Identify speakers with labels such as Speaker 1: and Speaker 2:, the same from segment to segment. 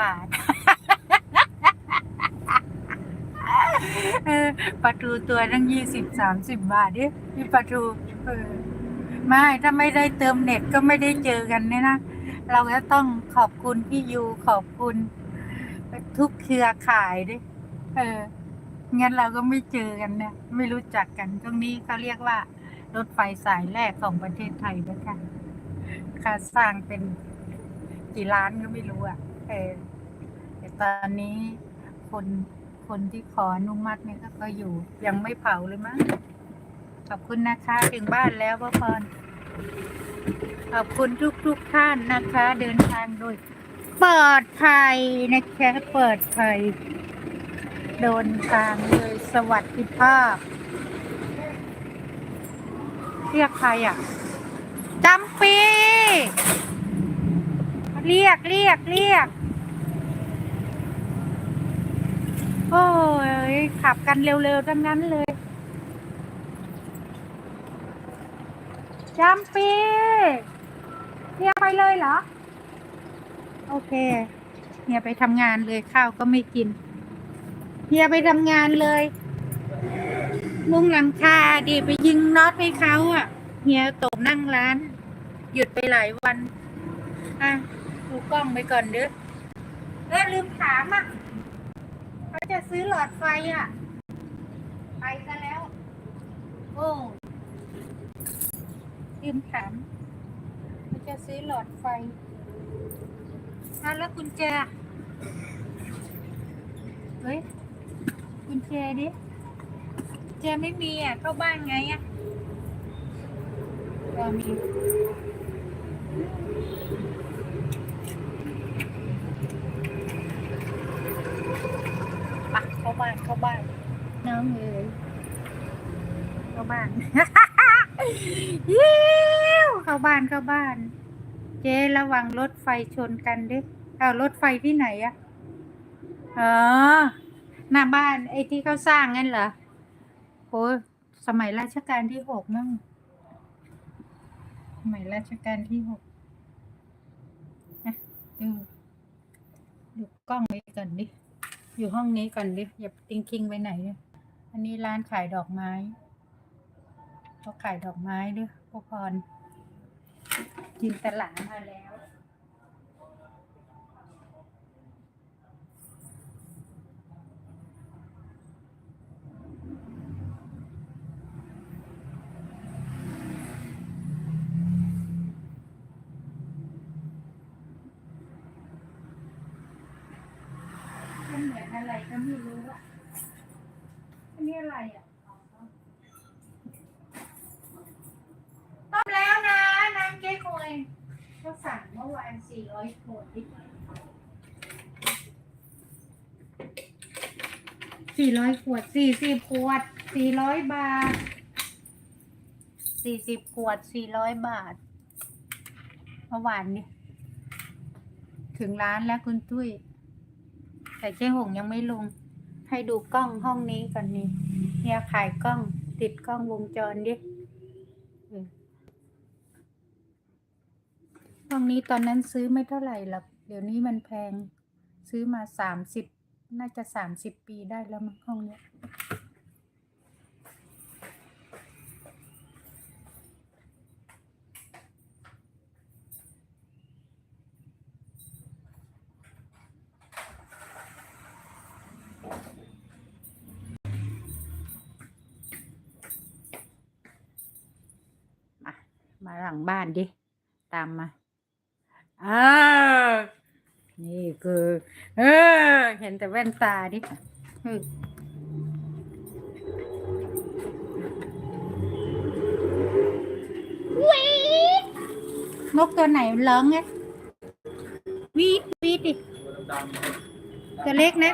Speaker 1: บาทปลาทูตัวตั้งยี่สิบสามสิบบาทดินี่ปลาทูเออไม่ถ้าไม่ได้เติมเน็ตก็ไม่ได้เจอกันเนี่ยนะ เราก็ต้องขอบคุณพี่ยูขอบคุณ ทุกเครือข่ายดิเอองั้นเราก็ไม่เจอกันเนี่ยไม่รู้จักกัน ตรงนี้เขาเรียกว่า รถไฟสายแรกของประเทศไทยนะคะค่าสร้างเป็นกี่ล้านก็ไม่รู้อะ เออแต่ตอนนี้คนคนที่ขออนุมัติเนี่ยก็ก็อยู่ ยังไม่เผาเลยมั้งขอบคุณนะคะถึงบ้านแล้วพ่อพรขอบคุณทุกทุกท่านนะคะ เดินทางโดยปลอดภัยนะคะเปิดภัยเดินทางโดยสวัสดิภาพ เรียกใครอะจำปี เรียกเรียกเรียก โอ้ย ขับกันเร็วๆทั้งนั้นเลยจำปีเฮียไปเลยเหรอ โอเคเฮียไปทำงานเลยข้าวก็ไม่กินเฮียไปทำงานเลย มุงหลังคาดิไปยิงน็อตให้เขาอะเฮียตกนั่งร้าน หยุดไปหลายวัน อะ ดูกล้องไปก่อนเด้อเออลืมถามอะเขาจะซื้อหลอดไฟอะ ไปซะแล้ว โอ้ลืมถามเขาจะซื้อหลอดไฟอะแล้วกุญแจเฮ้ยกุญแจดิแจไม่มีอะเข้าบ้านไงอะเรามี ปะ เข้าบ้านเข้าบ้าน น้องเอ๋ยเข้าบ้าน ยิ้วเข้าบ้านเข้าบ้าน เจ๊ระวังรถไฟชนกันดิเอารถไฟที่ไหนอะอ๋อหน้าบ้านไอ้ที่เขาสร้างงั้นเหรอโอ้ยสมัยรัชกาลที่หกมั่งสมัยรัชกาลที่หกนะดูดูกล้องไว้ก่อนดิ อยู่ห้องนี้ก่อนดิอย่าติ้งคิงไปไหนเลยอันนี้ร้านขายดอกไม้เขาขายดอกไม้ด้วยพ่อพรจินตลามาแล้ว อะไรก็ไม่รู้อะอันนี้อะไรอะต้มแล้วนะ น้ำเก๊กฮวยเขาสั่งเมื่อวานสี่ร้อยขวดสี่ร้อยขวดสี่สิบขวดสี่ร้อยบาทสี่สิบขวดสี่ร้อยบาทเมื่อวานนี่ถึงร้านแล้วคุณตุ้ย แต่เจ๊หงยังไม่ลง ให้ดูกล้องห้องนี้ก่อนนี่เนี่ยขายกล้องติดกล้องวงจรดิห้องนี้ตอนนั้นซื้อไม่เท่าไหร่หรอกเดี๋ยวนี้มันแพง ซื้อมาสามสิบน่าจะสามสิบปีได้แล้วมั้งห้องเนี้ย มา มาหลังบ้านดิ ตามมาอ่านี่คือ เออ เห็นแต่แว่นตาดิอืมวีนกตัวไหนร้องไงวีดวีดดิตัวเล็กนะ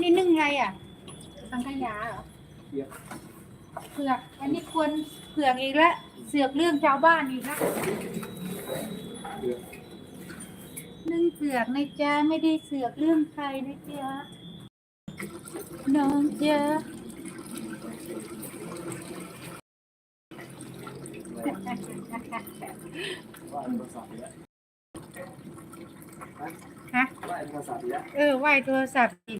Speaker 1: นี่นึ่งไรอะสังขยาเหรอ เผือก อันนี้ควรเผือกอีกแล้วเสือกเรื่องชาวบ้านอีกแล้วนึ่งเผือกนะจ๊ะไม่ได้เสือกเรื่องใครนะจ๊ะน้องจ๊ะฮะ
Speaker 2: ไหว้โทรศัพท์อีกแล้ว
Speaker 1: เออไหวโทรศัพท์อีก